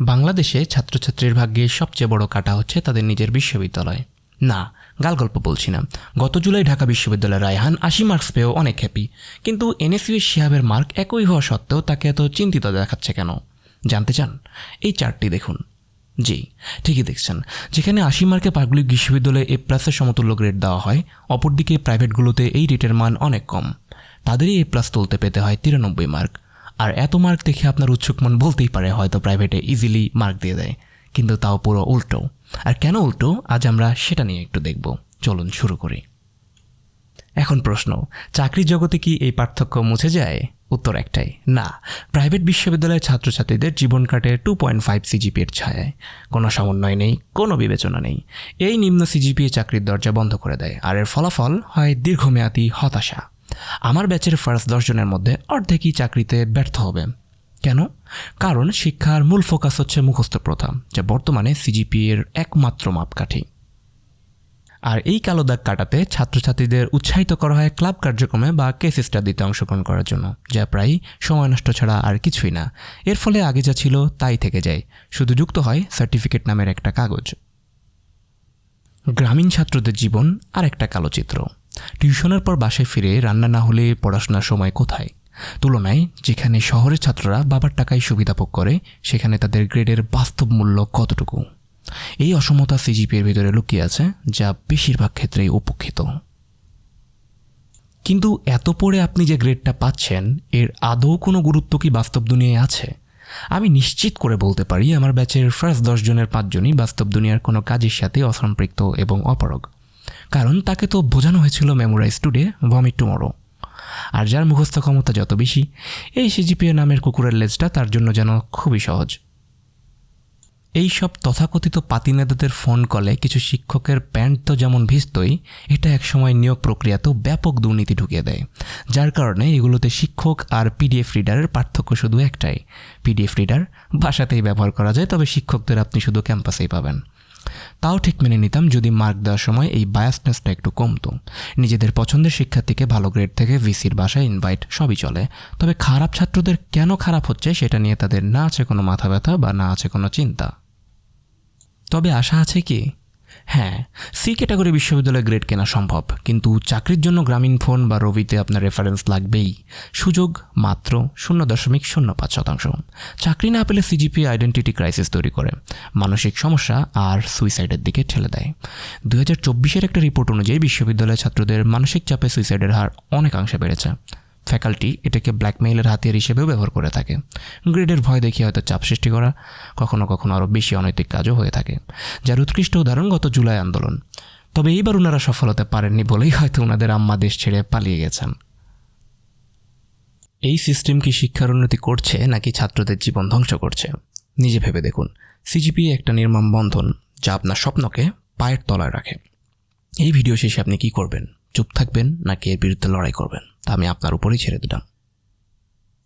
বাংলাদেশে ছাত্রছাত্রীর ভাগ্যে সবচেয়ে বড় কাটা হচ্ছে তাদের নিজের বিশ্ববিদ্যালয়। না, গাল গল্প বলছি না। গত জুলাই ঢাকা বিশ্ববিদ্যালয়ের রায়হান আশি মার্কস পেয়েও অনেক হ্যাপি কিন্তু এনএসইউ শিহাবের মার্ক একই হওয়া সত্ত্বেও তাকে এত চিন্তিত দেখাচ্ছে কেন? জানতে চান? এই চারটি দেখুন। জি, ঠিকই দেখছেন। যেখানে আশি মার্কে পাবলিক বিশ্ববিদ্যালয়ে এ প্লাসের সমতুল্য গ্রেড দেওয়া হয়, অপরদিকে প্রাইভেটগুলোতে এই রেটের মান অনেক কম। তাদেরই এ প্লাস তুলতে পেতে হয় তিরানব্বই মার্ক। আর এত মার্ক দেখে আপনার উৎসুক মন বলতেই পারে, হয়তো প্রাইভেটে ইজিলি মার্ক দিয়ে দেয়। কিন্তু তাও পুরো উল্টো। আর কেন উল্টো? আজ আমরা সেটা নিয়ে একটু দেখব। চলুন শুরু করি। এখন প্রশ্ন, চাকরির জগতে কি এই পার্থক্য মুছে যায়? উত্তর একটাই, না। প্রাইভেট বিশ্ববিদ্যালয়ের ছাত্রছাত্রীদের জীবন কাটে টু পয়েন্ট ফাইভ সিজিপিএর ছায়ায়। কোনো সমন্বয় নেই, কোনো বিবেচনা নেই। এই নিম্ন সিজিপিএ চাকরির দরজা বন্ধ করে দেয়, আর এর ফলাফল হয় দীর্ঘমেয়াদী হতাশা। আমার ব্যাচের ফার্স্ট দশজনের মধ্যে অর্ধেকই চাকরিতে ব্যর্থ হবে। কেন? কারণ শিক্ষার মূল ফোকাস হচ্ছে মুখস্থ প্রথা, যা বর্তমানে সিজিপি এর একমাত্র মাপকাঠি। আর এই কালো দাগ কাটাতে ছাত্রছাত্রীদের উৎসাহিত করা হয় ক্লাব কার্যক্রমে বা কেস স্টাডিতে অংশগ্রহণ করার জন্য, যা প্রায় সময় নষ্ট ছাড়া আর কিছুই না। এর ফলে আগে যা ছিল তাই থেকে যায়, শুধু যুক্ত হয় সার্টিফিকেট নামের একটা কাগজ। গ্রামীণ ছাত্রদের জীবন আর একটা কালো চিত্র। টিউশনের পর বাসায় ফিরে রান্না না হলে পড়াশোনার সময় কোথায়? তুলনায় যেখানে শহরের ছাত্ররা বাবার টাকায় সুবিধা ভোগ করে, সেখানে তাদের গ্রেডের বাস্তব মূল্য কতটুকু? এই অসমতা সিজিপির ভিতরে লুকিয়ে আছে, যা বেশিরভাগ ক্ষেত্রেই উপেক্ষিত। কিন্তু এত পড়ে আপনি যে গ্রেডটা পাচ্ছেন, এর আদৌ কোনো গুরুত্ব কি বাস্তব দুনিয়ায় আছে? আমি নিশ্চিত করে বলতে পারি, আমার ব্যাচের ফার্স্ট দশজনের পাঁচজনই বাস্তব দুনিয়ার কোনো কাজের সাথে অসম্পৃক্ত এবং অপারগ। কারণ তাকে তো বোঝানো হয়েছিল মেমোরাইজ টুডে ভমিট টুমরো আর যার মুখস্থ ক্ষমতা যত বেশি, এই সিজিপিএ নামের কুকুরের লেজটা তার জন্য যেন খুবই সহজ। এই সব তথাকথিত পাতিনেতাদের ফোন কলে কিছু শিক্ষকের প্যান্ট তো যেমন ভিজতই, এটা একসময় নিয়োগ প্রক্রিয়াতেও ব্যাপক দুর্নীতি ঢুকিয়ে দেয়। যার কারণে এগুলোতে শিক্ষক আর পিডিএফ রিডারের পার্থক্য শুধু একটাই। পিডিএফ রিডার বাসাতেই ব্যবহার করা যায়, তবে শিক্ষকদের আপনি শুধু ক্যাম্পাসেই পাবেন। তাও ঠিক মেনে নিতাম যদি মার্ক দেওয়ার সময় এই বায়াসনেসটা একটু কমতো। নিজেদের পছন্দের শিক্ষার্থীকে ভালো গ্রেড থেকে ভিসির বাসায় ইনভাইট সবই চলে। তবে খারাপ ছাত্রদের কেন খারাপ হচ্ছে সেটা নিয়ে তাদের না আছে কোনো মাথা ব্যথা বা না আছে কোনো চিন্তা। তবে আশা আছে কি? হ্যাঁ সি ক্যাটাগরি বিশ্ববিদ্যালয়ে গ্রেড কেনা সম্ভব, কিন্তু চাকরির জন্য গ্রামীণ ফোন বা রবিতে আপনার রেফারেন্স লাগবেই। সুযোগ মাত্র শূন্য দশমিক শূন্য পাঁচ শতাংশ। চাকরি না পেলে সিজিপি আইডেন্টিটি ক্রাইসিস তৈরি করে, মানসিক সমস্যা আর সুইসাইডের দিকে ঠেলে দেয়। দু হাজার চব্বিশের একটা রিপোর্ট অনুযায়ী বিশ্ববিদ্যালয়ের ছাত্রদের মানসিক চাপে সুইসাইডের হার অনেকাংশে বেড়েছে। ফ্যাকাল্টি এটাকে ব্ল্যাকমেইলের হাতিয়ার হিসেবেও ব্যবহার করে থাকে। গ্রেডের ভয় দেখিয়ে হয়তো চাপ সৃষ্টি করা কখনো কখনো আরও বেশি অনৈতিক কাজও হয়ে থাকে, যার উৎকৃষ্ট উদাহরণ গত জুলাই আন্দোলন। তবে এইবার ওনারা সফল হতে পারেননি বলেই হয়তো ওনাদের আম্মা দেশ ছেড়ে পালিয়ে গেছেন। এই সিস্টেম কি শিক্ষার উন্নতি করছে নাকি ছাত্রদের জীবন ধ্বংস করছে? নিজে ভেবে দেখুন। সিজিপি একটা নির্মম বন্ধন যা আপনার স্বপ্নকে পায়ের তলায় রাখে। এই ভিডিও শেষে আপনি কি করবেন? চুপ থাকবেন নাকি এর বিরুদ্ধে লড়াই করবেন তা আমি আপনার উপরেই ছেড়ে দিলাম।